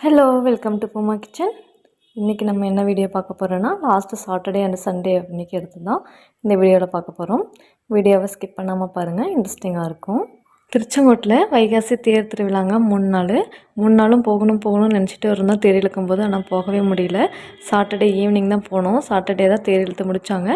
Hello welcome to Booma kitchen இன்றைக்கி நம்ம என்ன வீடியோ பார்க்க போகிறோன்னா லாஸ்ட்டு சாட்டர்டே அண்ட் சண்டே அன்றைக்கி எடுத்து தான் இந்த வீடியோவில் பார்க்க போகிறோம் வீடியோவை ஸ்கிப் பண்ணாமல் பாருங்கள் இன்ட்ரெஸ்டிங்காக இருக்கும். திருச்செங்கோட்டில் வைகாசி தேர் திருவிழாங்க மூணு நாள் மூணு நாளும் போகணும் போகணும்னு நினச்சிட்டு இருந்தோம் தேர் இழுக்கும்போது ஆனால் போகவே முடியல. சாட்டர்டே ஈவினிங் தான் போனோம். சாட்டர்டே தான் தேர் இழுத்து முடித்தாங்க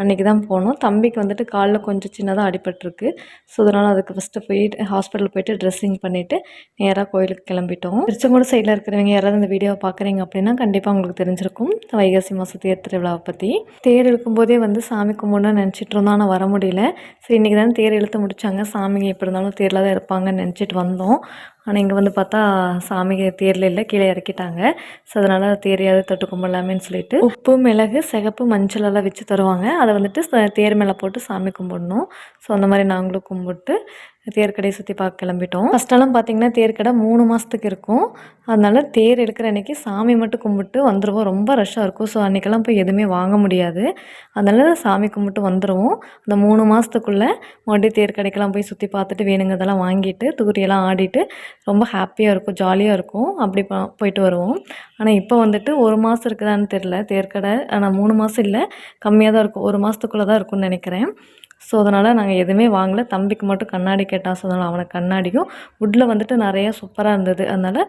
அன்றைக்கி தான் போனோம். தம்பிக்கு வந்துட்டு காலில் கொஞ்சம் சின்னதாக அடிபட்டிருக்கு. ஸோ அதனால் அதுக்கு ஃபஸ்ட்டு போய் ஹாஸ்பிட்டல் போயிட்டு ட்ரெஸ்ஸிங் பண்ணிவிட்டு நேராக கோயிலுக்கு கிளம்பிட்டோம். திருச்செங்கோடு சைடில் இருக்கிறவங்க யாராவது இந்த வீடியோவை பார்க்குறீங்க அப்படின்னா கண்டிப்பாக உங்களுக்கு தெரிஞ்சிருக்கும். வைகாசி மாதம் தேர் திருவிழாவை பற்றி தேர் இழுக்கும்போதே வந்து சாமி கும்பிடணும்னு நினச்சிட்டு இருந்தோம் ஆனால் வர முடியல. ஸோ இன்றைக்கி தான் தேர் இழுத்து முடித்தாங்க சாமிங்க எப்படி இருந்தாலும் தேரில் தான் இருப்பாங்கன்னு நினச்சிட்டு வந்தோம். ஆனால் இங்கே வந்து பார்த்தா சாமிக்கு தேரில் இல்லை கீழே இறக்கிட்டாங்க. ஸோ அதனால் தேரையாவது தொட்டு கும்பிடலாமேன்னு சொல்லிட்டு உப்பு மிளகு சிகப்பு மஞ்சள் எல்லாம் வச்சு தருவாங்க. அதை வந்துட்டு தேர் மேலே போட்டு சாமி கும்பிடணும். ஸோ அந்த மாதிரி நாங்களும் கும்பிட்டு தேர்க்கடையை சுற்றி பார்க்க கிளம்பிட்டோம். ஃபஸ்ட்டெல்லாம் பார்த்தீங்கன்னா தேர்க்கடை மூணு மாதத்துக்கு இருக்கும். அதனால தேர் எடுக்கிற அன்றைக்கி சாமி மட்டும் கும்பிட்டு வந்துடுவோம் ரொம்ப ரஷ்ஷாக இருக்கும். ஸோ அன்றைக்கெல்லாம் போய் எதுவுமே வாங்க முடியாது. அதனால் சாமி கும்பிட்டு வந்துடுவோம் அந்த மூணு மாதத்துக்குள்ளே மறுபடியும் தேர் கடைக்கெல்லாம் போய் சுற்றி பார்த்துட்டு வேணுங்கிறதெல்லாம் வாங்கிட்டு தூரியெல்லாம் ஆடிட்டு ரொம்ப ஹாப்பியாக இருக்கும். ஜாலியாக இருக்கும். அப்படி போயிட்டு வருவோம். ஆனால் இப்போ வந்துட்டு ஒரு மாதம் இருக்குதான்னு தெரில தேர்க்கடை ஆனால் மூணு மாதம் இல்லை. கம்மியாக தான் இருக்கும். ஒரு மாதத்துக்குள்ளே தான் இருக்கும்னு நினைக்கிறேன். ஸோ அதனால் நாங்கள் எதுவுமே வாங்கல. தம்பிக்கு மட்டும் கண்ணாடி கேட்டான் ஸோ அதனால் அவனுக்கு கண்ணாடியும் வுட்டில் வந்துட்டு நிறைய சூப்பராக இருந்தது. அதனால்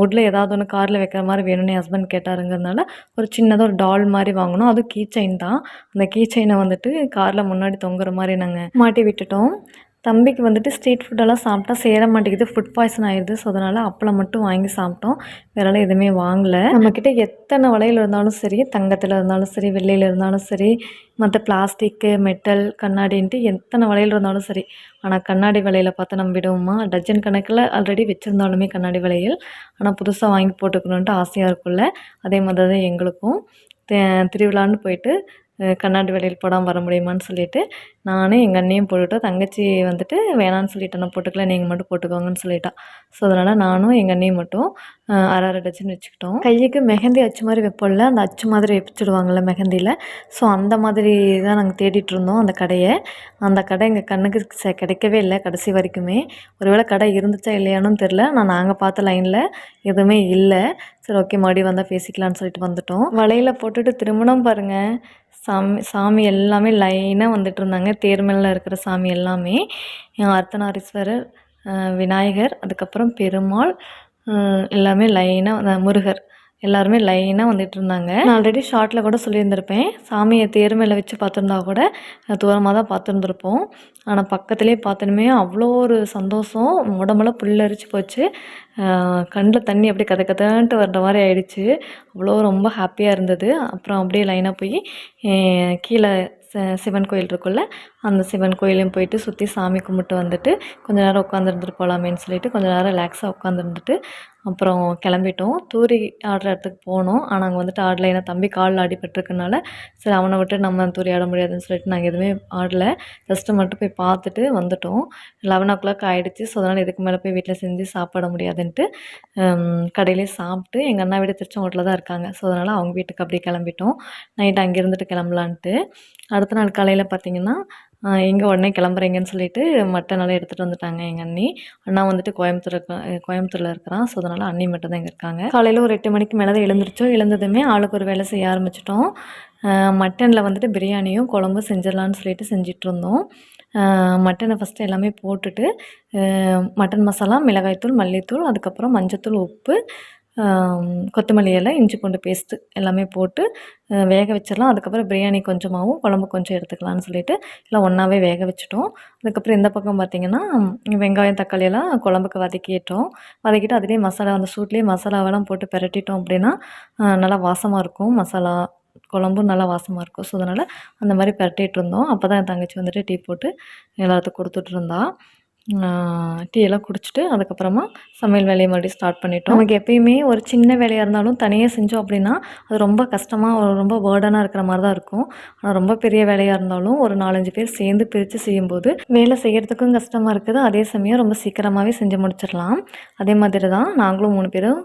வுட்டில் ஏதாவது ஒன்று காரில் வைக்கிற மாதிரி வேணும்னு ஹஸ்பண்ட் கேட்டாருங்கிறதுனால ஒரு சின்னதாக ஒரு டால் மாதிரி வாங்கினோம். அதுவும் கீ செயின் தான். அந்த கீ செயினை வந்துட்டு காரில் முன்னாடி தொங்குற மாதிரி நாங்கள் மாட்டி விட்டுட்டோம். தம்பிக்கு வந்துட்டு ஸ்ட்ரீட் ஃபுட்டெல்லாம் சாப்பிட்டா சேர மாட்டேங்குது ஃபுட் பாய்சன் ஆயிடுது ஸோ அதனால் அப்பளம் மட்டும் வாங்கி சாப்பிட்டோம். வேறால எதுவுமே வாங்கலை. நம்மக்கிட்ட எத்தனை வளையல் இருந்தாலும் சரி தங்கத்தில் இருந்தாலும் சரி வெள்ளியில் இருந்தாலும் சரி மற்ற பிளாஸ்டிக்கு மெட்டல் கண்ணாடின்ட்டு எத்தனை வளையல் இருந்தாலும் சரி. ஆனால் கண்ணாடி வளையலை பார்த்து நம்ம விடுவோமா? டஜன் கணக்கில் ஆல்ரெடி வச்சுருந்தாலுமே கண்ணாடி வளையல் ஆனால் புதுசாக வாங்கி போட்டுக்கணுன்ட்டு ஆசையாக இருக்கும்ல. அதே மாதிரி தான் எங்களுக்கும் திருவிழான்னு போயிட்டு கண்ணாடி வளையல் போடாமல் வர முடியுமான்னு சொல்லிட்டு நானும் எங்கள் அண்ணியும் போட்டுவிட்டோம் தங்கச்சி வந்துட்டு வேணான்னு சொல்லிட்டு நான் போட்டுக்கல நீங்கள் மட்டும் போட்டுக்கோங்கன்னு சொல்லிட்டா. ஸோ அதனால் நானும் எங்கள் அண்ணியும் மட்டும் அரை அரை டச்சுன்னு வச்சுக்கிட்டோம். கைக்கு மெஹந்தி அச்சு மாதிரி வைப்போம்ல அந்த அச்சு மாதிரி வச்சுடுவாங்கள்ல மெஹந்தியில். ஸோ அந்த மாதிரி தான் நாங்கள் தேடிட்டு இருந்தோம் அந்த கடையை. அந்த கடை எங்கள் கண்ணுக்கு ச- கிடைக்கவே இல்லை கடைசி வரைக்குமே. ஒருவேளை கடை இருந்துச்சா இல்லையானும் தெரில நான் நாங்கள் பார்த்த லைனில் எதுவுமே இல்லை. சரி ஓகே மறுபடியும் வந்தால் பேசிக்கலான்னு சொல்லிட்டு வந்துட்டோம். வலையில் போட்டுட்டு திருமணம் பாருங்கள் சாமி சாமி எல்லாமே லைனாக வந்துட்டு இருந்தாங்க தேர் இருக்கிற சாமி எல்லாமே. அர்த்தநாரீஸ்வரர் விநாயகர் அதுக்கப்புறம் பெருமாள் எல்லாமே லைனாக முருகர். எல்லாருமே லைனாக வந்துட்டு இருந்தாங்க நான் ஆல்ரெடி ஷார்ட்டில் கூட சொல்லியிருந்திருப்பேன். சாமியை தேர் மேலே வச்சு பார்த்துருந்தா கூட தூரமாக தான் பார்த்துருந்துருப்போம். ஆனால் பக்கத்துலேயே பார்த்தனுமே அவ்வளோ ஒரு சந்தோஷம். உடம்பெல்லாம் புல்லரிச்சு போச்சு. கண்ணில் தண்ணி அப்படியே கதை கதன்ட்டு வர்ற மாதிரி ஆயிடுச்சு. அவ்வளோ ரொம்ப ஹாப்பியாக இருந்தது. அப்புறம் அப்படியே லைனாக போய் கீழே ச- சிவன் கோயில் இருக்குல்ல அந்த சிவன் கோயிலையும் போயிட்டு சுற்றி சாமி கும்பிட்டு வந்துட்டு கொஞ்ச நேரம் உட்காந்துருந்துட்டு போகலாமேன்னு சொல்லிட்டு கொஞ்ச நேரம் ரிலாக்ஸாக உட்காந்துருந்துட்டு அப்புறம் கிளம்பிட்டோம். தூரி ஆடுற இடத்துக்கு போனோம். ஆனால் அங்கே வந்துட்டு ஆடலை. ஏன்னா தம்பி காலில் அடிபட்டிருக்கனால சரி அவனை விட்டு நம்ம தூரி ஆட முடியாதுன்னு சொல்லிட்டு நாங்கள் எதுவுமே ஆடலை. ஜஸ்ட்டு மட்டும் போய் பார்த்துட்டு வந்துட்டோம். லெவன் ஓ கிளாக் ஆகிடுச்சு ஸோ அதனால் இதுக்கு மேலே போய் வீட்டில் செஞ்சு சாப்பிட முடியாதுன்ட்டு கடையிலே சாப்பிட்டு எங்கள் அண்ணா வீடு திருச்செங்கோட்டில் தான் இருக்காங்க. ஸோ அதனால் அவங்க வீட்டுக்கு அப்படியே கிளம்பிட்டோம். நைட் அங்கே இருந்துட்டு கிளம்பலான்ட்டு. அடுத்த நாள் காலையில் பார்த்தீங்கன்னா எங்கே உடனே கிளம்புறீங்கன்னு சொல்லிட்டு மட்டன் எல்லாம் எடுத்துகிட்டு வந்துட்டாங்க எங்கள் அண்ணி. அண்ணா வந்துட்டு கோயம்புத்தூர் கோயம்புத்தூரில் இருக்கிறான். ஸோ அதனால் அண்ணி மட்டும் தான் இங்கே இருக்காங்க. காலையில் ஒரு எட்டு மணிக்கு மேலே தான் எழுந்துருச்சோம். எழுந்ததுமே ஆளுக்கு ஒரு வேலை செய்ய ஆரம்பிச்சிட்டோம். மட்டனில் வந்துட்டு பிரியாணியும் குழம்பும் செஞ்சிடலான்னு சொல்லிட்டு செஞ்சிட்டு இருந்தோம். மட்டனை ஃபஸ்ட்டு எல்லாமே போட்டுட்டு மட்டன் மசாலா மிளகாய்த்தூள் மல்லித்தூள் அதுக்கப்புறம் மஞ்சத்தூள் உப்பு கொத்தமல்லி இலை இஞ்சி பூண்டு பேஸ்ட்டு எல்லாமே போட்டு வேக வச்சிடலாம். அதுக்கப்புறம் பிரியாணி கொஞ்சமாகவும் குழம்பு கொஞ்சம் எடுத்துக்கலாம்னு சொல்லிட்டு எல்லாம் ஒன்றாவே வேக வச்சுட்டோம். அதுக்கப்புறம் இந்த பக்கம் பார்த்திங்கன்னா வெங்காயம் தக்காளி எல்லாம் குழம்புக்கு வதக்கிட்டோம். வதக்கிட்டு அதுலேயே மசாலா அந்த சூட்லேயே மசாலாவெல்லாம் போட்டு பெரட்டிட்டோம் அப்படின்னா நல்லா வாசமாக இருக்கும். மசாலா குழம்பும் நல்லா வாசமாக இருக்கும். ஸோ அதனால் அந்த மாதிரி பிரட்டிட்டு இருந்தோம். அப்போ தான் என் தங்கச்சி வந்துட்டு டீ போட்டு எல்லாத்துக்கும் கொடுத்துட்ருந்தா டீ எல்லாம் குடிச்சிட்டு அதுக்கப்புறமா சமையல் வேலையை மறுபடியும் ஸ்டார்ட் பண்ணிட்டோம். நமக்கு எப்பயுமே ஒரு சின்ன வேலையாக இருந்தாலும் தனியாக செஞ்சோம் அப்படின்னா அது ரொம்ப கஷ்டமாக ஒரு ரொம்ப பேர்டனாக இருக்கிற மாதிரி தான் இருக்கும். ஆனால் ரொம்ப பெரிய வேலையாக இருந்தாலும் ஒரு நாலஞ்சு பேர் சேர்ந்து பிரித்து செய்யும்போது வேலை செய்கிறதுக்கும் கஷ்டமாக இருக்குது. அதே சமயம் ரொம்ப சீக்கிரமாகவே செஞ்சு முடிச்சிடலாம். அதே மாதிரி தான் நாங்களும் மூணு பேரும்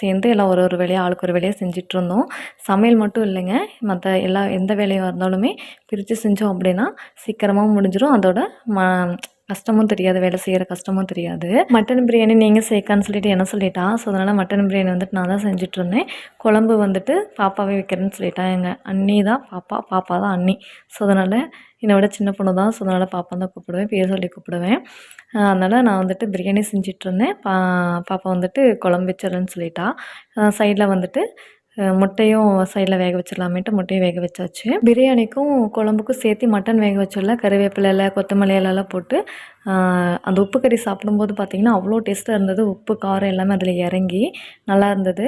சேர்ந்து எல்லாம் ஒரு ஒரு வேலையாக ஆளுக்கு ஒரு வேலையாக செஞ்சுட்டு இருந்தோம். சமையல் மட்டும் இல்லைங்க. மற்ற எல்லா எந்த வேலையாக இருந்தாலுமே பிரித்து செஞ்சோம் அப்படின்னா சீக்கிரமாக முடிஞ்சிடும் அதோட ம கஷ்டமும் தெரியாது வேலை செய்கிற கஷ்டமும் தெரியாது. மட்டன் பிரியாணி நீங்கள் சேர்க்கான்னு சொல்லிட்டு என்ன சொல்லிட்டா? ஸோ அதனால் மட்டன் பிரியாணி வந்துட்டு நான் தான் செஞ்சுட்டு இருந்தேன். குழம்பு வந்துட்டு பாப்பாவே வைக்கிறேன்னு சொல்லிட்டா எங்கள் அண்ணி தான் பாப்பா பாப்பா தான் அண்ணி. ஸோ அதனால் என்னை விட சின்ன பொண்ணு தான். ஸோ அதனால் பாப்பா தான் கூப்பிடுவேன் பேர் சொல்லி கூப்பிடுவேன். அதனால் நான் வந்துட்டு பிரியாணி செஞ்சிட்ருந்தேன் பா பாப்பா வந்துட்டு குழம்பு வச்சிடறேன்னு சொல்லிட்டா. சைடில் வந்துட்டு முட்டையும் சைடில் வேக வச்சிடலாமேட்டு முட்டையும் வேக வச்சாச்சு. பிரியாணிக்கும் குழம்புக்கும் சேர்த்து மட்டன் வேக வச்சிடல கருவேப்பிலை இலை கொத்தமல்லி இலெல்லாம் போட்டு அந்த உப்பு கறி சாப்பிடும்போது பார்த்திங்கன்னா அவ்வளோ டேஸ்ட்டாக இருந்தது. உப்பு காரம் எல்லாமே அதில் இறங்கி நல்லா இருந்தது.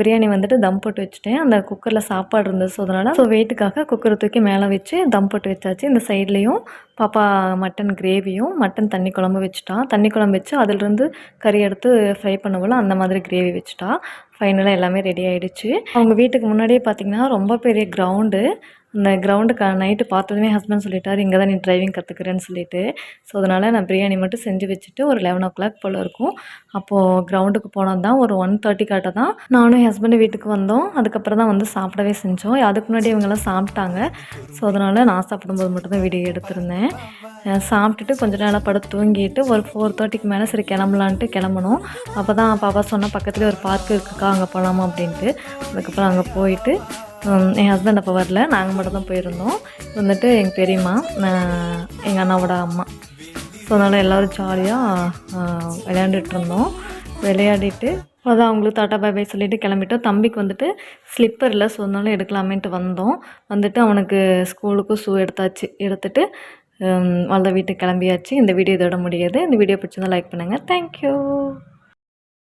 பிரியாணி வந்துட்டு தம் போட்டு வச்சுட்டேன். அந்த குக்கரில் சாப்பாடு இருந்தது ஸோ அதனால் ஸோ வெயிட்டுக்காக குக்கரை தூக்கி மேலே வச்சு தம் போட்டு வச்சாச்சு. இந்த சைட்லேயும் பாப்பா மட்டன் கிரேவியும் மட்டன் தண்ணி குழம்பு வச்சுட்டா. தண்ணி குழம்பு வச்சு அதிலிருந்து கறி எடுத்து ஃப்ரை பண்ணுவோம்ல அந்த மாதிரி கிரேவி வச்சுட்டா. ஃபைனலாக எல்லாமே ரெடி ஆகிடுச்சு அவங்க வீட்டுக்கு முன்னாடியே பார்த்திங்கன்னா ரொம்ப பெரிய கிரவுண்டு அந்த கிரவுண்டுக்கு நைட்டு பார்த்ததுமே ஹஸ்பண்ட் சொல்லிட்டார் இங்கே தான் நீ டிரைவிங் கற்றுக்குறேன்னு சொல்லிட்டு. ஸோ அதனால் நான் பிரியாணி மட்டும் செஞ்சு வச்சுட்டு ஒரு லெவன் ஓ கிளாக் போல் இருக்கும். அப்போது கிரவுண்டுக்கு போனது தான் ஒரு ஒன் தேர்ட்டி காட்ட தான் நானும் என் ஹஸ்பண்டு வீட்டுக்கு வந்தோம். அதுக்கப்புறம் தான் வந்து சாப்பிடவே செஞ்சோம். அதுக்கு முன்னாடி இவங்கெல்லாம் சாப்பிட்டாங்க. ஸோ அதனால் நான் சாப்பிடும்போது மட்டும்தான் வீடியோ எடுத்திருந்தேன். சாப்பிட்டுட்டு கொஞ்ச நேரம் படுத்து தூங்கிட்டு ஒரு ஃபோர் தேர்ட்டிக்கு மேலே சரி கிளம்பலான்ட்டு கிளம்பணும். அப்போ தான் பாப்பா சொன்னால் பக்கத்துலேயே ஒரு பார்க் இருக்குக்கா அங்கே போகலாமா அப்படின்ட்டு. அதுக்கப்புறம் அங்கே போயிட்டு என் ஹஸ்பண்ட் அப்போ வரல. நாங்கள் மட்டும் தான் போயிருந்தோம். வந்துட்டு எங்கள் பெரியம்மா நான் எங்கள் அண்ணாவோட அம்மா. ஸோ அதனால் எல்லோரும் ஜாலியாக விளையாண்டுட்டு இருந்தோம். விளையாடிட்டு அதான் அவங்களுக்கு டாட்டா பை பை சொல்லிட்டு கிளம்பிட்டோம். தம்பிக்கு வந்துட்டு ஸ்லிப்பர் இல்லை. ஸோ அதனால எடுக்கலாமேன்ட்டு வந்தோம். வந்துட்டு அவனுக்கு ஸ்கூலுக்கும் ஷூ எடுத்தாச்சு. எடுத்துட்டு வளர்ந்த வீட்டுக்கு கிளம்பியாச்சு. இந்த வீடியோ இதோட முடியாது. இந்த வீடியோ பிடிச்சிருந்தா லைக் பண்ணுங்கள் தேங்க்யூ